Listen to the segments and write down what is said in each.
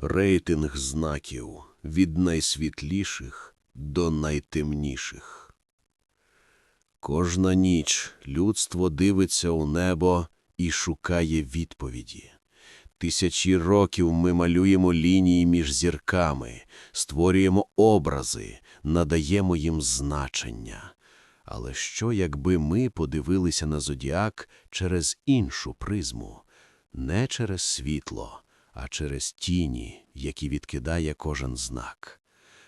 Рейтинг знаків від найсвітліших до найтемніших. Кожна ніч людство дивиться у небо і шукає відповіді. Тисячі років ми малюємо лінії між зірками, створюємо образи, надаємо їм значення. Але що, якби ми подивилися на зодіак через іншу призму, не через світло, а через тіні, які відкидає кожен знак?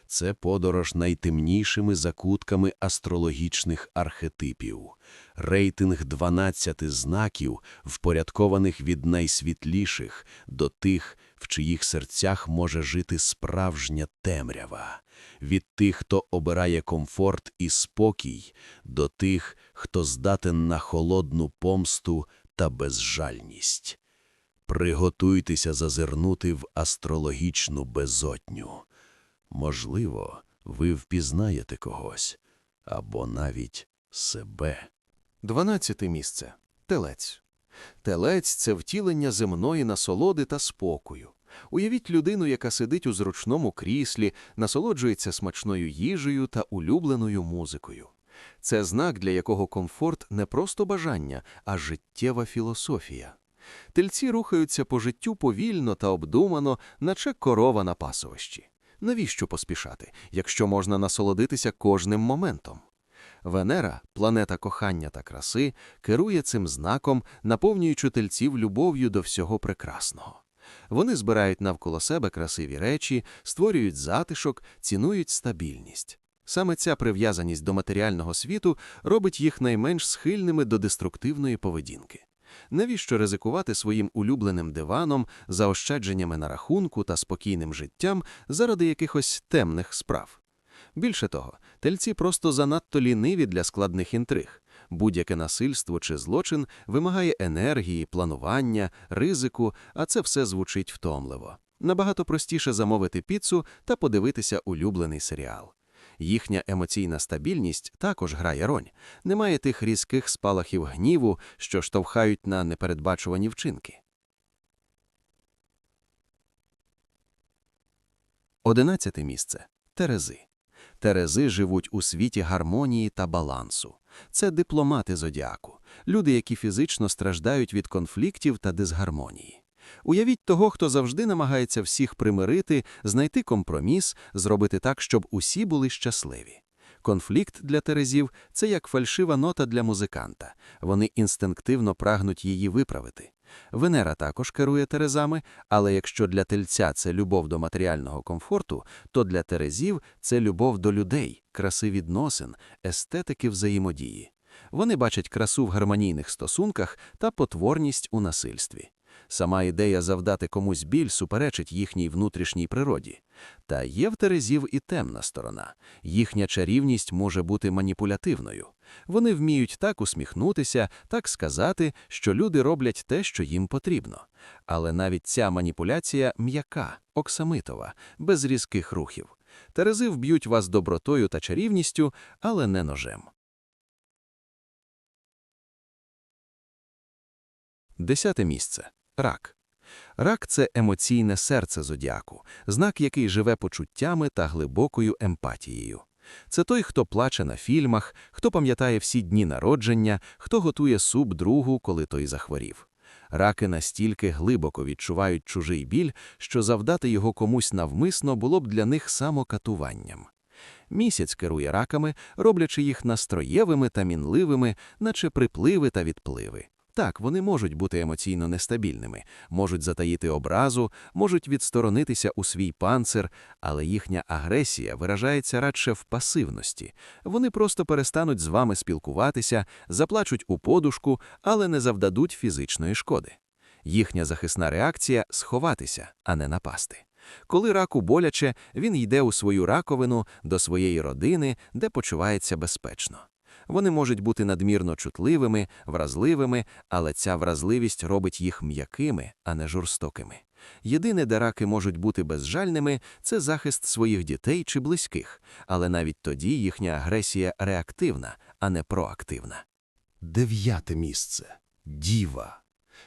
Це подорож найтемнішими закутками астрологічних архетипів. Рейтинг 12 знаків, впорядкованих від найсвітліших до тих, в чиїх серцях може жити справжня темрява. Від тих, хто обирає комфорт і спокій, до тих, хто здатен на холодну помсту та безжальність. Приготуйтеся зазирнути в астрологічну безодню. Можливо, ви впізнаєте когось або навіть себе. Дванадцяте місце. Телець. Телець – це втілення земної насолоди та спокою. Уявіть людину, яка сидить у зручному кріслі, насолоджується смачною їжею та улюбленою музикою. Це знак, для якого комфорт не просто бажання, а життєва філософія. Тельці рухаються по життю повільно та обдумано, наче корова на пасовищі. Навіщо поспішати, якщо можна насолодитися кожним моментом? Венера, планета кохання та краси, керує цим знаком, наповнюючи тельців любов'ю до всього прекрасного. Вони збирають навколо себе красиві речі, створюють затишок, цінують стабільність. Саме ця прив'язаність до матеріального світу робить їх найменш схильними до деструктивної поведінки. Навіщо ризикувати своїм улюбленим диваном, заощадженнями на рахунку та спокійним життям заради якихось темних справ? Більше того, тельці просто занадто ліниві для складних інтриг. Будь-яке насильство чи злочин вимагає енергії, планування, ризику, а це все звучить втомливо. Набагато простіше замовити піцу та подивитися улюблений серіал. Їхня емоційна стабільність також грає роль. Немає тих різких спалахів гніву, що штовхають на непередбачувані вчинки. Одинадцяте місце. Терези. Терези живуть у світі гармонії та балансу. Це дипломати зодіаку, люди, які фізично страждають від конфліктів та дисгармонії. Уявіть того, хто завжди намагається всіх примирити, знайти компроміс, зробити так, щоб усі були щасливі. Конфлікт для терезів це як фальшива нота для музиканта. Вони інстинктивно прагнуть її виправити. Венера також керує терезами, але якщо для тельця це любов до матеріального комфорту, то для терезів це любов до людей, краси відносин, естетики взаємодії. Вони бачать красу в гармонійних стосунках та потворність у насильстві. Сама ідея завдати комусь біль суперечить їхній внутрішній природі. Та є в терезів і темна сторона. Їхня чарівність може бути маніпулятивною. Вони вміють так усміхнутися, так сказати, що люди роблять те, що їм потрібно. Але навіть ця маніпуляція м'яка, оксамитова, без різких рухів. Терези вб'ють вас добротою та чарівністю, але не ножем. Десяте місце. Рак. Рак це емоційне серце зодіаку, знак, який живе почуттями та глибокою емпатією. Це той, хто плаче на фільмах, хто пам'ятає всі дні народження, хто готує суп другу, коли той захворів. Раки настільки глибоко відчувають чужий біль, що завдати його комусь навмисно було б для них самокатуванням. Місяць керує раками, роблячи їх настроєвими та мінливими, наче припливи та відпливи. Так, вони можуть бути емоційно нестабільними, можуть затаїти образу, можуть відсторонитися у свій панцир, але їхня агресія виражається радше в пасивності. Вони просто перестануть з вами спілкуватися, заплачуть у подушку, але не завдадуть фізичної шкоди. Їхня захисна реакція сховатися, а не напасти. Коли раку боляче, він йде у свою раковину до своєї родини, де почувається безпечно. Вони можуть бути надмірно чутливими, вразливими, але ця вразливість робить їх м'якими, а не жорстокими. Єдине, де раки можуть бути безжальними, це захист своїх дітей чи близьких, але навіть тоді їхня агресія реактивна, а не проактивна. Дев'яте місце. Діва.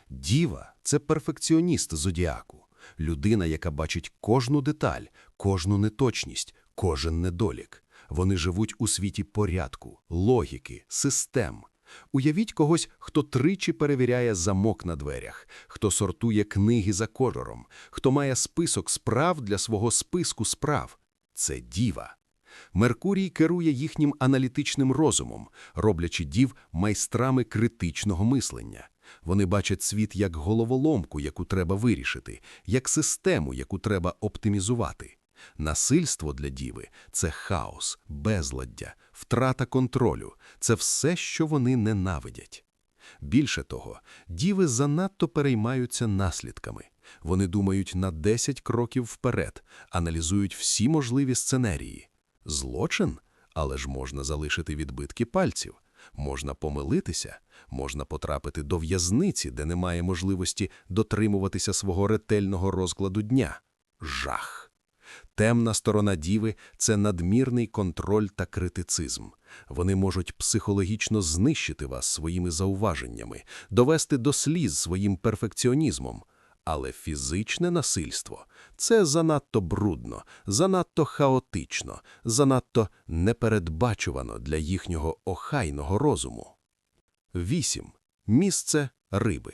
Діва це перфекціоніст зодіаку. Людина, яка бачить кожну деталь, кожну неточність, кожен недолік. Вони живуть у світі порядку, логіки, систем. Уявіть когось, хто тричі перевіряє замок на дверях, хто сортує книги за кольором, хто має список справ для свого списку справ. Це діва. Меркурій керує їхнім аналітичним розумом, роблячи дів майстрами критичного мислення. Вони бачать світ як головоломку, яку треба вирішити, як систему, яку треба оптимізувати. Насильство для діви – це хаос, безладдя, втрата контролю – це все, що вони ненавидять. Більше того, діви занадто переймаються наслідками. Вони думають на 10 кроків вперед, аналізують всі можливі сценарії. Злочин? Але ж можна залишити відбитки пальців. Можна помилитися, можна потрапити до в'язниці, де немає можливості дотримуватися свого ретельного розкладу дня. Жах. Темна сторона діви – це надмірний контроль та критицизм. Вони можуть психологічно знищити вас своїми зауваженнями, довести до сліз своїм перфекціонізмом. Але фізичне насильство – це занадто брудно, занадто хаотично, занадто непередбачувано для їхнього охайного розуму. 8. Місце риби.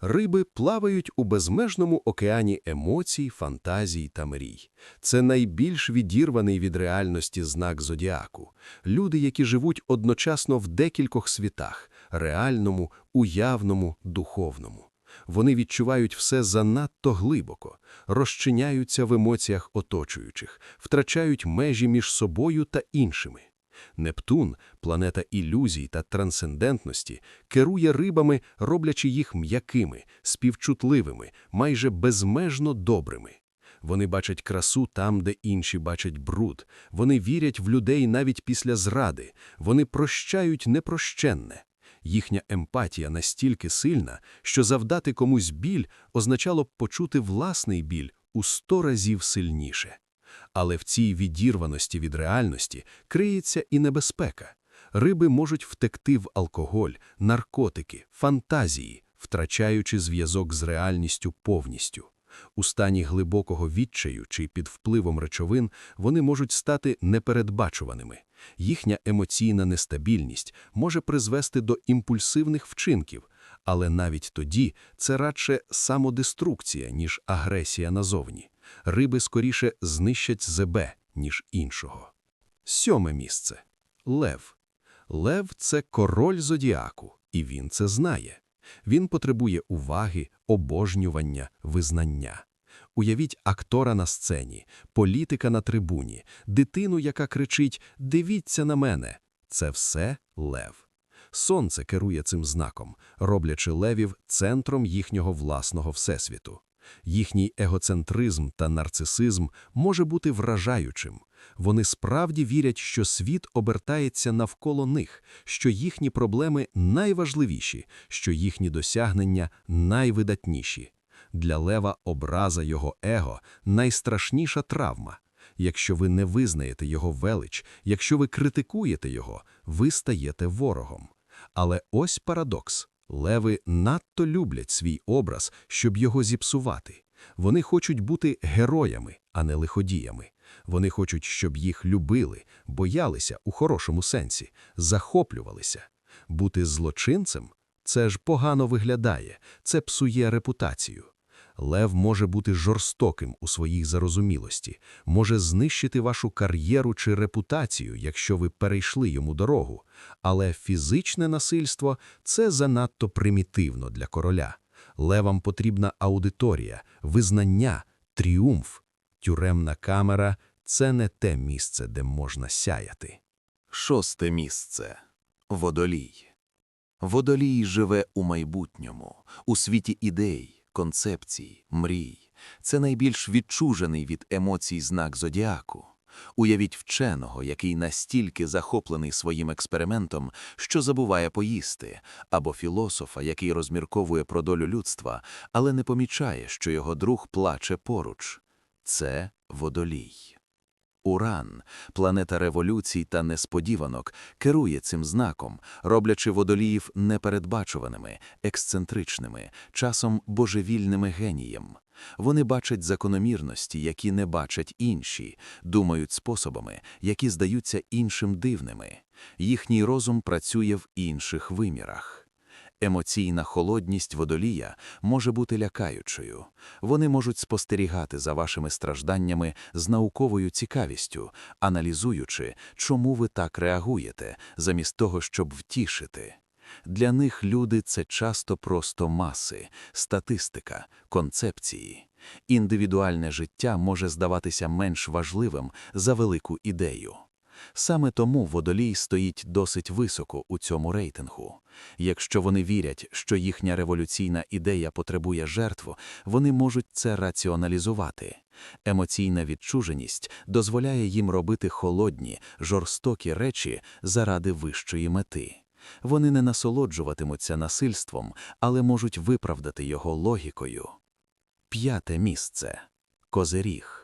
Риби плавають у безмежному океані емоцій, фантазій та мрій. Це найбільш відірваний від реальності знак зодіаку. Люди, які живуть одночасно в декількох світах – реальному, уявному, духовному. Вони відчувають все занадто глибоко, розчиняються в емоціях оточуючих, втрачають межі між собою та іншими. Нептун, планета ілюзій та трансцендентності, керує рибами, роблячи їх м'якими, співчутливими, майже безмежно добрими. Вони бачать красу там, де інші бачать бруд. Вони вірять в людей навіть після зради. Вони прощають непрощенне. Їхня емпатія настільки сильна, що завдати комусь біль означало б почути власний біль у сто разів сильніше. Але в цій відірваності від реальності криється і небезпека. Риби можуть втекти в алкоголь, наркотики, фантазії, втрачаючи зв'язок з реальністю повністю. У стані глибокого відчаю чи під впливом речовин вони можуть стати непередбачуваними. Їхня емоційна нестабільність може призвести до імпульсивних вчинків, але навіть тоді це радше самодеструкція, ніж агресія назовні. Риби скоріше знищать себе, ніж іншого. Сьоме місце. Лев. Лев – це король зодіаку, і він це знає. Він потребує уваги, обожнювання, визнання. Уявіть актора на сцені, політика на трибуні, дитину, яка кричить «Дивіться на мене!» Це все лев. Сонце керує цим знаком, роблячи левів центром їхнього власного всесвіту. Їхній егоцентризм та нарцисизм може бути вражаючим. Вони справді вірять, що світ обертається навколо них, що їхні проблеми найважливіші, що їхні досягнення найвидатніші. Для лева образа його его – найстрашніша травма. Якщо ви не визнаєте його велич, якщо ви критикуєте його, ви стаєте ворогом. Але ось парадокс. Леви надто люблять свій образ, щоб його зіпсувати. Вони хочуть бути героями, а не лиходіями. Вони хочуть, щоб їх любили, боялися у хорошому сенсі, захоплювалися. Бути злочинцем – це ж погано виглядає, це псує репутацію. Лев може бути жорстоким у своїй зарозумілості, може знищити вашу кар'єру чи репутацію, якщо ви перейшли йому дорогу, але фізичне насильство – це занадто примітивно для короля. Левам потрібна аудиторія, визнання, тріумф. Тюремна камера – це не те місце, де можна сяяти. Шосте місце. Водолій. Водолій живе у майбутньому, у світі ідей, концепцій, мрій. Це найбільш відчужений від емоцій знак зодіаку. Уявіть вченого, який настільки захоплений своїм експериментом, що забуває поїсти, або філософа, який розмірковує про долю людства, але не помічає, що його друг плаче поруч. Це водолій. Уран, планета революцій та несподіванок, керує цим знаком, роблячи водоліїв непередбачуваними, ексцентричними, часом божевільними генієм. Вони бачать закономірності, які не бачать інші, думають способами, які здаються іншим дивними. Їхній розум працює в інших вимірах. Емоційна холодність водолія може бути лякаючою. Вони можуть спостерігати за вашими стражданнями з науковою цікавістю, аналізуючи, чому ви так реагуєте, замість того, щоб втішити. Для них люди це часто просто маси, статистика, концепції. Індивідуальне життя може здаватися менш важливим за велику ідею. Саме тому водолій стоїть досить високо у цьому рейтингу. Якщо вони вірять, що їхня революційна ідея потребує жертв, вони можуть це раціоналізувати. Емоційна відчуженість дозволяє їм робити холодні, жорстокі речі заради вищої мети. Вони не насолоджуватимуться насильством, але можуть виправдати його логікою. П'яте місце Козиріг.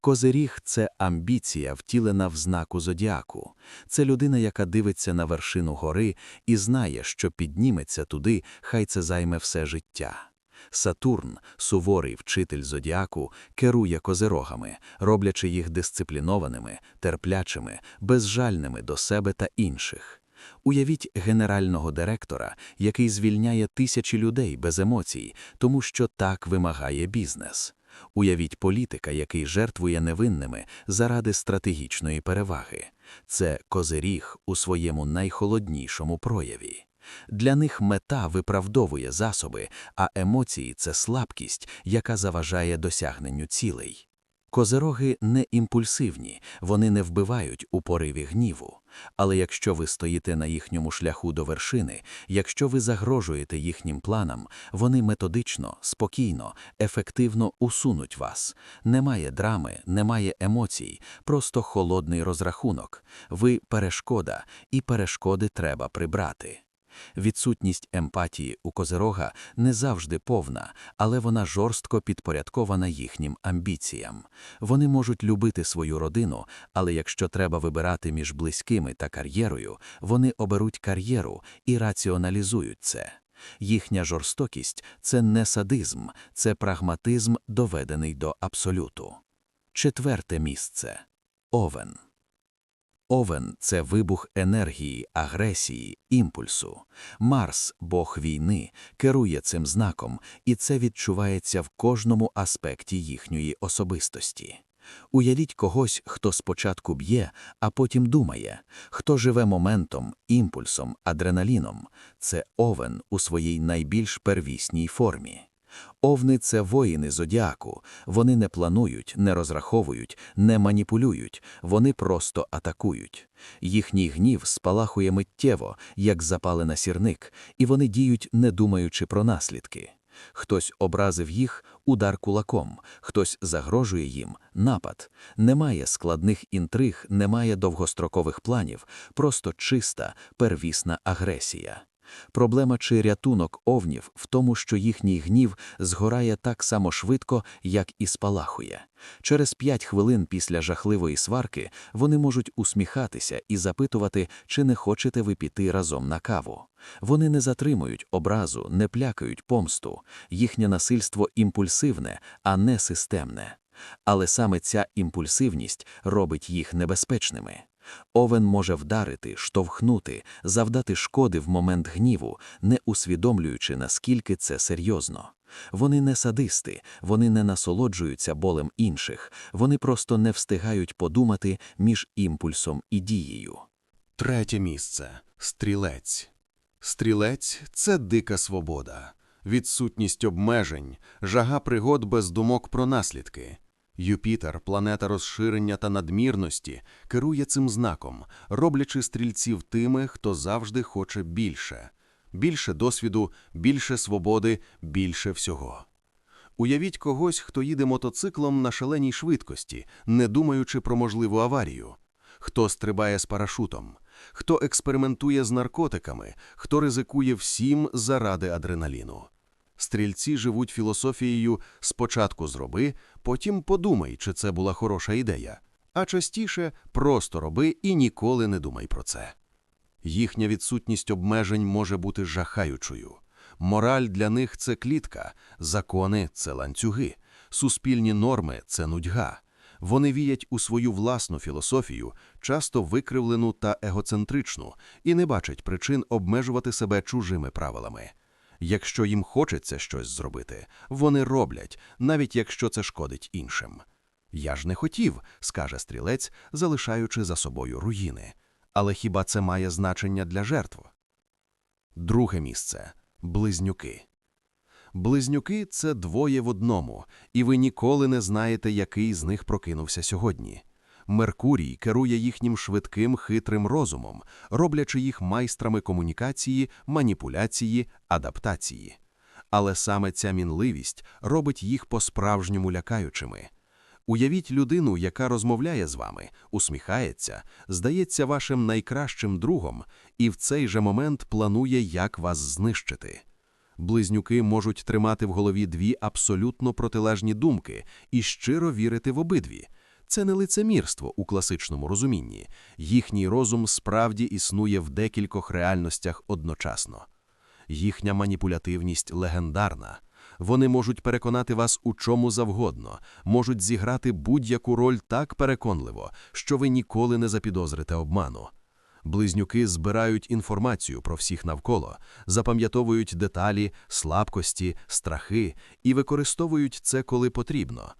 Козиріг це амбіція, втілена в знаку зодіаку. Це людина, яка дивиться на вершину гори і знає, що підніметься туди, хай це займе все життя. Сатурн, суворий вчитель зодіаку, керує козирогами, роблячи їх дисциплінованими, терплячими, безжальними до себе та інших. Уявіть генерального директора, який звільняє тисячі людей без емоцій, тому що так вимагає бізнес. Уявіть політика, який жертвує невинними заради стратегічної переваги. Це козиріг у своєму найхолоднішому прояві. Для них мета виправдовує засоби, а емоції це слабкість, яка заважає досягненню цілей. Козероги не імпульсивні, вони не вбивають у пориві гніву. Але якщо ви стоїте на їхньому шляху до вершини, якщо ви загрожуєте їхнім планам, вони методично, спокійно, ефективно усунуть вас. Немає драми, немає емоцій, просто холодний розрахунок. Ви перешкода, і перешкоди треба прибрати. Відсутність емпатії у козирога не завжди повна, але вона жорстко підпорядкована їхнім амбіціям. Вони можуть любити свою родину, але якщо треба вибирати між близькими та кар'єрою, вони оберуть кар'єру і раціоналізують це. Їхня жорстокість це не садизм, це прагматизм, доведений до абсолюту. Четверте місце Овен. Овен це вибух енергії, агресії, імпульсу. Марс, Бог війни, керує цим знаком, і це відчувається в кожному аспекті їхньої особистості. Уявіть когось, хто спочатку б'є, а потім думає, хто живе моментом, імпульсом, адреналіном. Це овен у своїй найбільш первісній формі. Овни це воїни зодіаку. Вони не планують, не розраховують, не маніпулюють, вони просто атакують. Їхній гнів спалахує миттєво, як запалена сірник, і вони діють, не думаючи про наслідки. Хтось образив їх удар кулаком, хтось загрожує їм напад. Немає складних інтриг, немає довгострокових планів, просто чиста, первісна агресія. Проблема чи рятунок овнів в тому, що їхній гнів згорає так само швидко, як і спалахує. Через п'ять хвилин після жахливої сварки вони можуть усміхатися і запитувати, чи не хочете ви піти разом на каву. Вони не затримують образу, не плякають помсту. Їхнє насильство імпульсивне, а не системне. Але саме ця імпульсивність робить їх небезпечними. Овен може вдарити, штовхнути, завдати шкоди в момент гніву, не усвідомлюючи, наскільки це серйозно. Вони не садисти, вони не насолоджуються болем інших, вони просто не встигають подумати між імпульсом і дією. Третє місце стрілець. Стрілець це дика свобода, відсутність обмежень, жага пригод без думок про наслідки. Юпітер, планета розширення та надмірності, керує цим знаком, роблячи стрільців тими, хто завжди хоче більше. Більше досвіду, більше свободи, більше всього. Уявіть когось, хто їде мотоциклом на шаленій швидкості, не думаючи про можливу аварію. Хто стрибає з парашутом, хто експериментує з наркотиками, хто ризикує всім заради адреналіну. Стрільці живуть філософією спочатку зроби, потім подумай, чи це була хороша ідея, а частіше просто роби і ніколи не думай про це. Їхня відсутність обмежень може бути жахаючою. Мораль для них це клітка, закони це ланцюги, суспільні норми це нудьга. Вони віять у свою власну філософію, часто викривлену та егоцентричну, і не бачать причин обмежувати себе чужими правилами. Якщо їм хочеться щось зробити, вони роблять, навіть якщо це шкодить іншим. Я ж не хотів, скаже стрілець, залишаючи за собою руїни. Але хіба це має значення для жертв? Друге місце близнюки. Близнюки це двоє в одному, і ви ніколи не знаєте, який з них прокинувся сьогодні. Меркурій керує їхнім швидким хитрим розумом, роблячи їх майстрами комунікації, маніпуляції, адаптації. Але саме ця мінливість робить їх по-справжньому лякаючими. Уявіть людину, яка розмовляє з вами, усміхається, здається вашим найкращим другом, і в цей же момент планує, як вас знищити. Близнюки можуть тримати в голові дві абсолютно протилежні думки і щиро вірити в обидві. Це не лицемірство у класичному розумінні. Їхній розум справді існує в декількох реальностях одночасно. Їхня маніпулятивність легендарна. Вони можуть переконати вас у чому завгодно, можуть зіграти будь-яку роль так переконливо, що ви ніколи не запідозрите обману. Близнюки збирають інформацію про всіх навколо, запам'ятовують деталі, слабкості, страхи і використовують це, коли потрібно.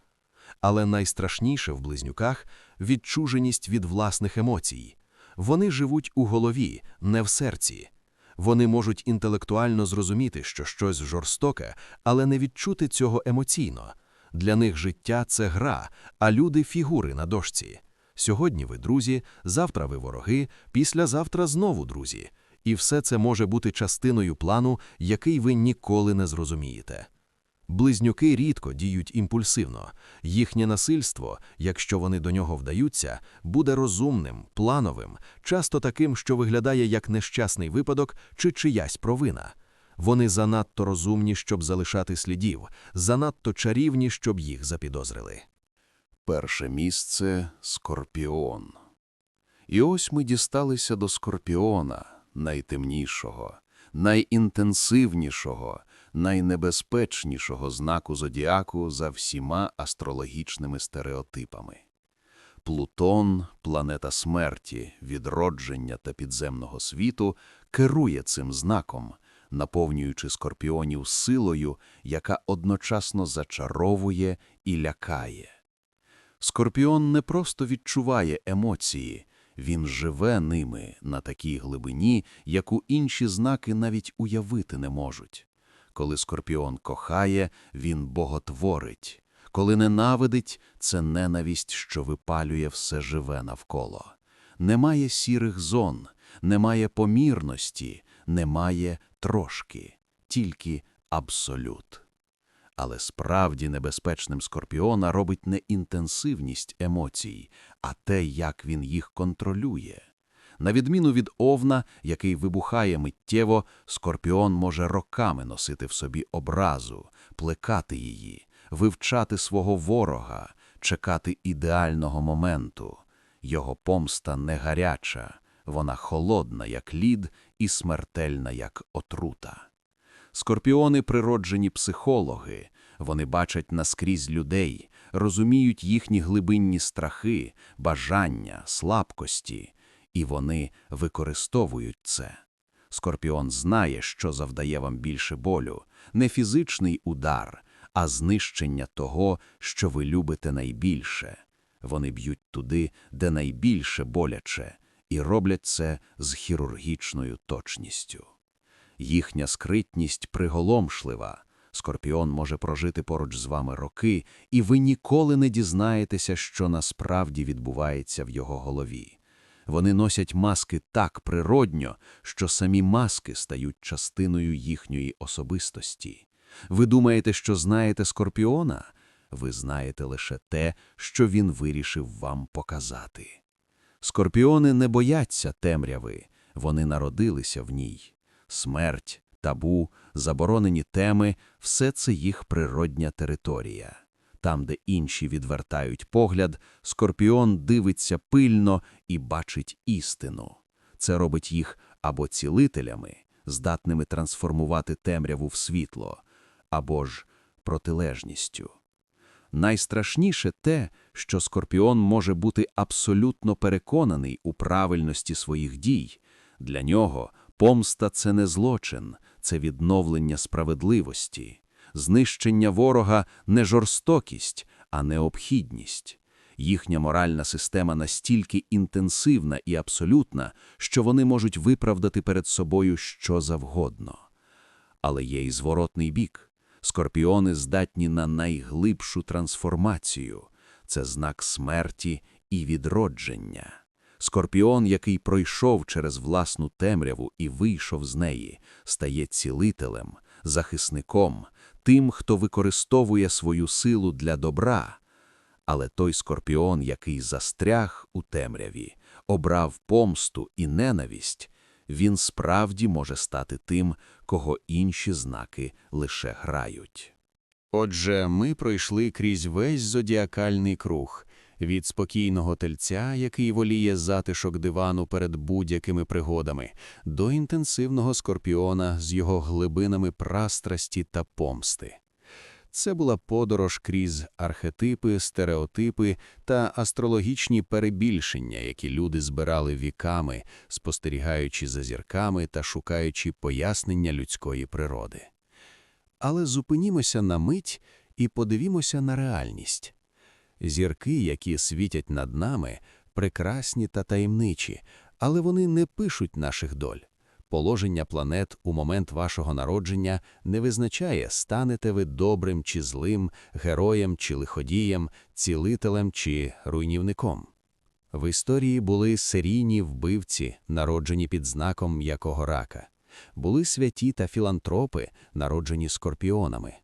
Але найстрашніше в близнюках відчуженість від власних емоцій. Вони живуть у голові, не в серці. Вони можуть інтелектуально зрозуміти, що щось жорстоке, але не відчути цього емоційно. Для них життя це гра, а люди фігури на дошці. Сьогодні ви друзі, завтра ви вороги, післязавтра знову друзі. І все це може бути частиною плану, який ви ніколи не зрозумієте. Близнюки рідко діють імпульсивно. Їхнє насильство, якщо вони до нього вдаються, буде розумним, плановим, часто таким, що виглядає як нещасний випадок чи чиясь провина. Вони занадто розумні, щоб залишати слідів, занадто чарівні, щоб їх запідозрили. Перше місце Скорпіон. І ось ми дісталися до Скорпіона, найтемнішого, найінтенсивнішого, найнебезпечнішого знаку зодіаку за всіма астрологічними стереотипами. Плутон, планета смерті, відродження та підземного світу, керує цим знаком, наповнюючи скорпіонів силою, яка одночасно зачаровує і лякає. Скорпіон не просто відчуває емоції, він живе ними на такій глибині, яку інші знаки навіть уявити не можуть. Коли скорпіон кохає, він боготворить. Коли ненавидить, це ненависть, що випалює все живе навколо. Немає сірих зон, немає помірності, немає трошки, тільки абсолют. Але справді небезпечним скорпіона робить не інтенсивність емоцій, а те, як він їх контролює. На відміну від овна, який вибухає миттєво, скорпіон може роками носити в собі образу, плекати її, вивчати свого ворога, чекати ідеального моменту. Його помста не гаряча, вона холодна, як лід, і смертельна, як отрута. Скорпіони – природжені психологи, вони бачать наскрізь людей, розуміють їхні глибинні страхи, бажання, слабкості, і вони використовують це. Скорпіон знає, що завдає вам більше болю, не фізичний удар, а знищення того, що ви любите найбільше. Вони б'ють туди, де найбільше боляче, і роблять це з хірургічною точністю. Їхня скритність приголомшлива. Скорпіон може прожити поруч з вами роки, і ви ніколи не дізнаєтеся, що насправді відбувається в його голові. Вони носять маски так природньо, що самі маски стають частиною їхньої особистості. Ви думаєте, що знаєте Скорпіона? Ви знаєте лише те, що він вирішив вам показати. Скорпіони не бояться темряви, вони народилися в ній. Смерть, табу, заборонені теми – все це їх природня територія. Там, де інші відвертають погляд, скорпіон дивиться пильно і бачить істину. Це робить їх або цілителями, здатними трансформувати темряву в світло, або ж протилежністю. Найстрашніше те, що скорпіон може бути абсолютно переконаний у правильності своїх дій. Для нього помста – це не злочин, це відновлення справедливості. Знищення ворога – не жорстокість, а необхідність. Їхня моральна система настільки інтенсивна і абсолютна, що вони можуть виправдати перед собою що завгодно. Але є і зворотний бік. Скорпіони здатні на найглибшу трансформацію. Це знак смерті і відродження. Скорпіон, який пройшов через власну темряву і вийшов з неї, стає цілителем, захисником, тим, хто використовує свою силу для добра. Але той скорпіон, який застряг у темряві, обрав помсту і ненависть, він справді може стати тим, кого інші знаки лише грають. Отже, ми пройшли крізь весь зодіакальний круг – від спокійного тельця, який воліє затишок дивану перед будь-якими пригодами, до інтенсивного скорпіона з його глибинами прастрасті та помсти. Це була подорож крізь архетипи, стереотипи та астрологічні перебільшення, які люди збирали віками, спостерігаючи за зірками та шукаючи пояснення людської природи. Але зупинімося на мить і подивімося на реальність. Зірки, які світять над нами, прекрасні та таємничі, але вони не пишуть наших доль. Положення планет у момент вашого народження не визначає, станете ви добрим чи злим, героєм чи лиходієм, цілителем чи руйнівником. В історії були серійні вбивці, народжені під знаком м'якого рака. Були святі та філантропи, народжені скорпіонами.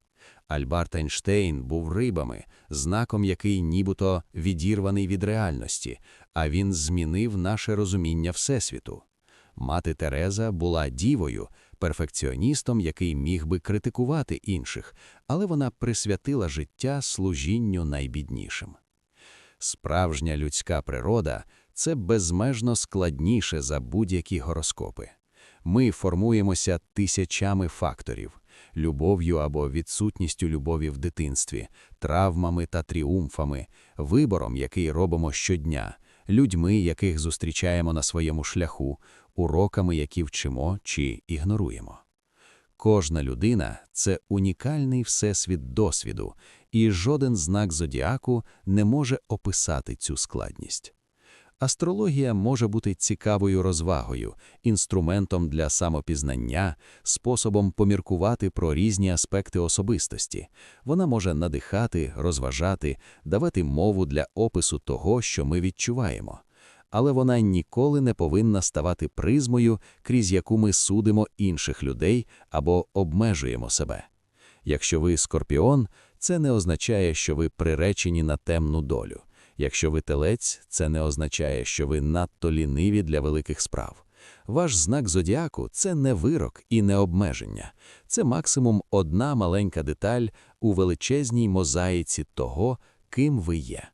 Альбарт Ейнштейн був рибами, знаком який нібито відірваний від реальності, а він змінив наше розуміння Всесвіту. Мати Тереза була дівою, перфекціоністом, який міг би критикувати інших, але вона присвятила життя служінню найбіднішим. Справжня людська природа це безмежно складніше за будь-які гороскопи. Ми формуємося тисячами факторів любов'ю або відсутністю любові в дитинстві, травмами та тріумфами, вибором, який робимо щодня, людьми, яких зустрічаємо на своєму шляху, уроками, які вчимо чи ігноруємо. Кожна людина це унікальний всесвіт досвіду, і жоден знак зодіаку не може описати цю складність. Астрологія може бути цікавою розвагою, інструментом для самопізнання, способом поміркувати про різні аспекти особистості. Вона може надихати, розважати, давати мову для опису того, що ми відчуваємо. Але вона ніколи не повинна ставати призмою, крізь яку ми судимо інших людей або обмежуємо себе. Якщо ви скорпіон, це не означає, що ви приречені на темну долю. Якщо ви телець, це не означає, що ви надто ліниві для великих справ. Ваш знак зодіаку це не вирок і не обмеження, це максимум одна маленька деталь у величезній мозаїці того, ким ви є.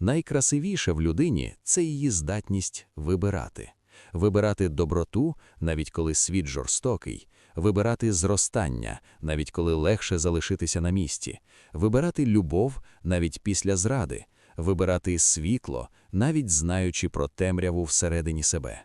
Найкрасивіше в людині це її здатність вибирати, вибирати доброту, навіть коли світ жорстокий, вибирати зростання, навіть коли легше залишитися на місці, вибирати любов навіть після зради вибирати світло, навіть знаючи про темряву всередині себе.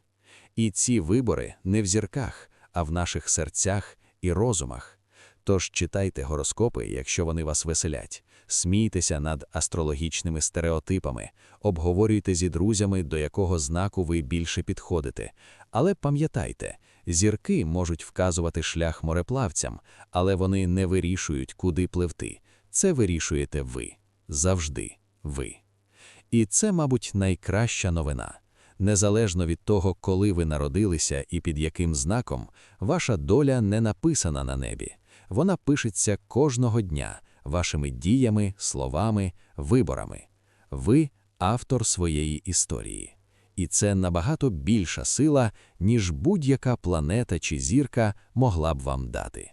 І ці вибори не в зірках, а в наших серцях і розумах. Тож читайте гороскопи, якщо вони вас веселять, смійтеся над астрологічними стереотипами, обговорюйте зі друзями, до якого знаку ви більше підходите. Але пам'ятайте, зірки можуть вказувати шлях мореплавцям, але вони не вирішують, куди пливти. Це вирішуєте ви завжди ви. І це, мабуть, найкраща новина. Незалежно від того, коли ви народилися і під яким знаком, ваша доля не написана на небі. Вона пишеться кожного дня вашими діями, словами, виборами. Ви автор своєї історії. І це набагато більша сила, ніж будь-яка планета чи зірка могла б вам дати.